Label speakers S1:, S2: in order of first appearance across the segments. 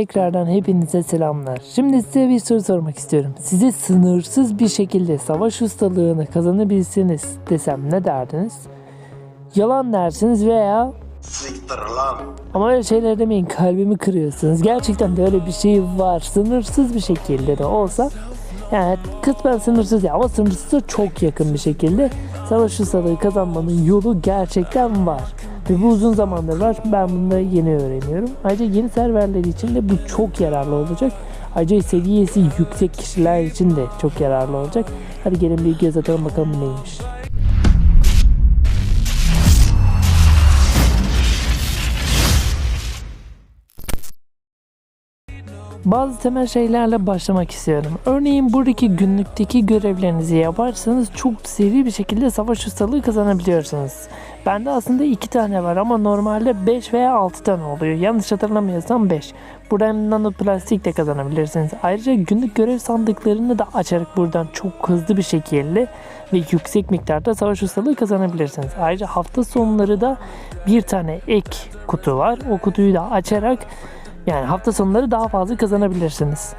S1: Tekrardan hepinize selamlar. Şimdi size bir soru sormak istiyorum. Size sınırsız bir şekilde savaş ustalığını kazanabilseniz desem ne derdiniz? Yalan dersiniz veya
S2: Siktir lan.
S1: ama öyle şeyler demeyin kalbimi kırıyorsunuz. Gerçekten de öyle bir şey var. Sınırsız bir şekilde de olsa yani kısmen sınırsız ya ama sınırsıza çok yakın bir şekilde savaş ustalığı kazanmanın yolu gerçekten var. Ve bu uzun zamandır var. Ben da yeni öğreniyorum. Ayrıca yeni serverler için de bu çok yararlı olacak. Ayrıca seviyesi yüksek kişiler için de çok yararlı olacak. Hadi gelin bir göz atalım bakalım neymiş. Bazı temel şeylerle başlamak istiyorum. Örneğin buradaki günlükteki görevlerinizi yaparsanız çok seri bir şekilde savaş ustalığı kazanabiliyorsunuz. Bende aslında iki tane var ama normalde 5 veya 6 tane oluyor. Yanlış hatırlamıyorsam 5. Buradan nanoplastik de kazanabilirsiniz. Ayrıca günlük görev sandıklarını da açarak buradan çok hızlı bir şekilde ve yüksek miktarda savaş ustalığı kazanabilirsiniz. Ayrıca hafta sonları da bir tane ek kutu var. O kutuyu da açarak yani hafta sonları daha fazla kazanabilirsiniz.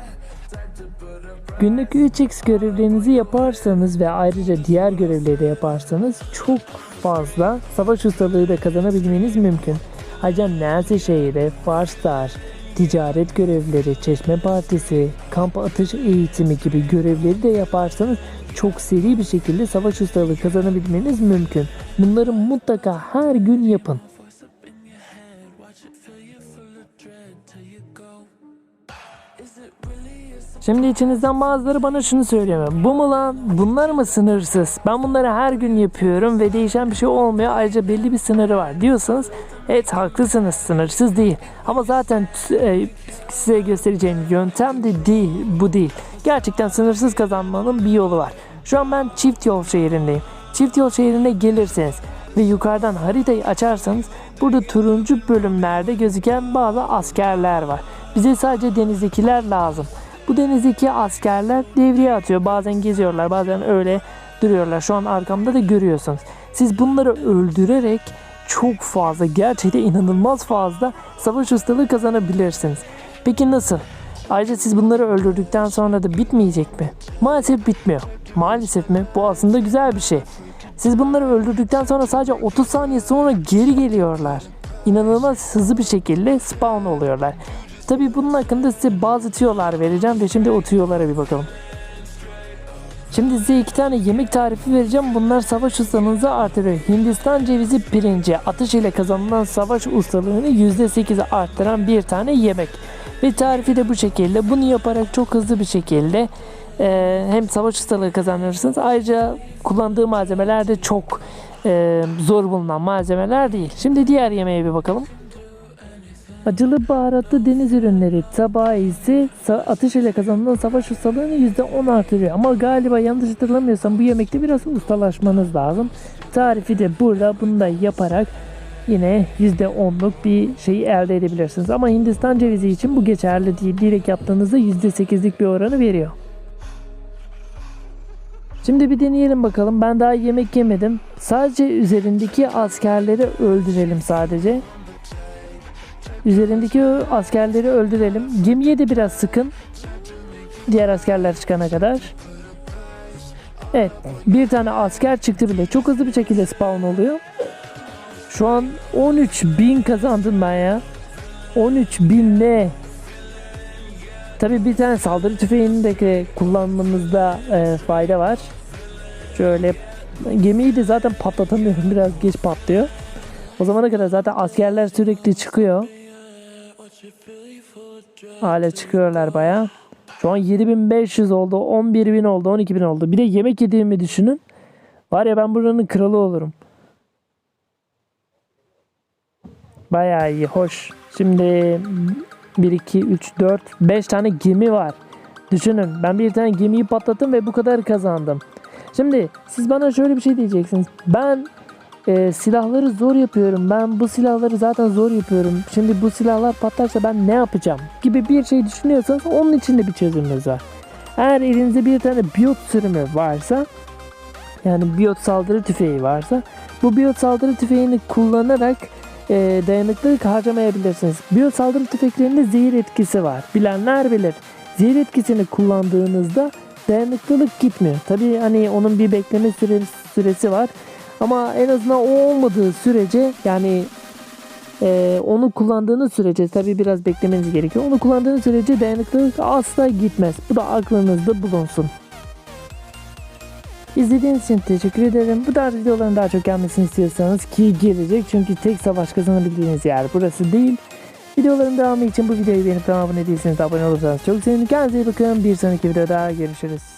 S1: Günlük 3x görevlerinizi yaparsanız ve ayrıca diğer görevleri de yaparsanız çok fazla savaş ustalığı da kazanabilmeniz mümkün. Ayrıca Nazi şehri, Farstar, ticaret görevleri, çeşme partisi, kamp atış eğitimi gibi görevleri de yaparsanız çok seri bir şekilde savaş ustalığı kazanabilmeniz mümkün. Bunları mutlaka her gün yapın. Şimdi içinizden bazıları bana şunu söylüyor. Bu mu lan? Bunlar mı sınırsız? Ben bunları her gün yapıyorum ve değişen bir şey olmuyor. Ayrıca belli bir sınırı var diyorsanız evet haklısınız sınırsız değil. Ama zaten e, size göstereceğim yöntem de değil bu değil. Gerçekten sınırsız kazanmanın bir yolu var. Şu an ben çift yol şehrindeyim. Çift yol şehrine gelirseniz ve yukarıdan haritayı açarsanız burada turuncu bölümlerde gözüken bazı askerler var. Bize sadece denizdekiler lazım. Bu denizdeki askerler devriye atıyor. Bazen geziyorlar, bazen öyle duruyorlar. Şu an arkamda da görüyorsunuz. Siz bunları öldürerek çok fazla, gerçekten inanılmaz fazla savaş ustalığı kazanabilirsiniz. Peki nasıl? Ayrıca siz bunları öldürdükten sonra da bitmeyecek mi? Maalesef bitmiyor. Maalesef mi? Bu aslında güzel bir şey. Siz bunları öldürdükten sonra sadece 30 saniye sonra geri geliyorlar. İnanılmaz hızlı bir şekilde spawn oluyorlar. Tabi bunun hakkında size bazı tüyolar vereceğim ve şimdi o tüyolara bir bakalım. Şimdi size iki tane yemek tarifi vereceğim. Bunlar savaş ustalığınızı artırıyor. Hindistan cevizi pirinci atış ile kazanılan savaş ustalığını %8'e arttıran bir tane yemek. Ve tarifi de bu şekilde. Bunu yaparak çok hızlı bir şekilde e, hem savaş ustalığı kazanırsınız. Ayrıca kullandığı malzemeler de çok e, zor bulunan malzemeler değil. Şimdi diğer yemeğe bir bakalım. Acılı baharatlı deniz ürünleri tabağı ise atış ile kazanılan savaş ustalığını %10 artırıyor. Ama galiba yanlış hatırlamıyorsam bu yemekte biraz ustalaşmanız lazım. Tarifi de burada bunu da yaparak yine %10'luk bir şey elde edebilirsiniz. Ama Hindistan cevizi için bu geçerli değil. Direkt yaptığınızda %8'lik bir oranı veriyor. Şimdi bir deneyelim bakalım. Ben daha yemek yemedim. Sadece üzerindeki askerleri öldürelim sadece. Üzerindeki askerleri öldürelim. Gemiye de biraz sıkın. Diğer askerler çıkana kadar. Evet. Bir tane asker çıktı bile. Çok hızlı bir şekilde spawn oluyor. Şu an 13.000 kazandım ben ya. 13.000 ne? Tabi bir tane saldırı tüfeğini de kullanmamızda e, fayda var. Şöyle gemiyi de zaten patlatamıyorum. Biraz geç patlıyor. O zamana kadar zaten askerler sürekli çıkıyor. Hala çıkıyorlar baya. Şu an 7500 oldu, 11000 oldu, 12000 oldu. Bir de yemek yediğimi düşünün. Var ya ben buranın kralı olurum. Baya iyi, hoş. Şimdi 1, 2, 3, 4, 5 tane gemi var. Düşünün ben bir tane gemiyi patlattım ve bu kadar kazandım. Şimdi siz bana şöyle bir şey diyeceksiniz. Ben e, silahları zor yapıyorum. Ben bu silahları zaten zor yapıyorum. Şimdi bu silahlar patlarsa ben ne yapacağım? Gibi bir şey düşünüyorsanız onun için de bir çözümümüz var. Eğer elinizde bir tane biyot sürümü varsa yani biyot saldırı tüfeği varsa bu biyot saldırı tüfeğini kullanarak e, dayanıklılık harcamayabilirsiniz. Biyo saldırı tüfeklerinde zehir etkisi var. Bilenler bilir. Zehir etkisini kullandığınızda dayanıklılık gitmiyor. Tabi hani onun bir bekleme süresi, var. Ama en azından o olmadığı sürece yani e, onu kullandığınız sürece tabi biraz beklemeniz gerekiyor. Onu kullandığınız sürece dayanıklılık asla gitmez. Bu da aklınızda bulunsun. İzlediğiniz için teşekkür ederim. Bu tarz videoların daha çok gelmesini istiyorsanız ki gelecek çünkü tek savaş kazanabildiğiniz yer burası değil. Videoların devamı için bu videoyu beğenip abone değilseniz de abone olursanız çok sevinirim. Kendinize iyi bakın. Bir sonraki videoda görüşürüz.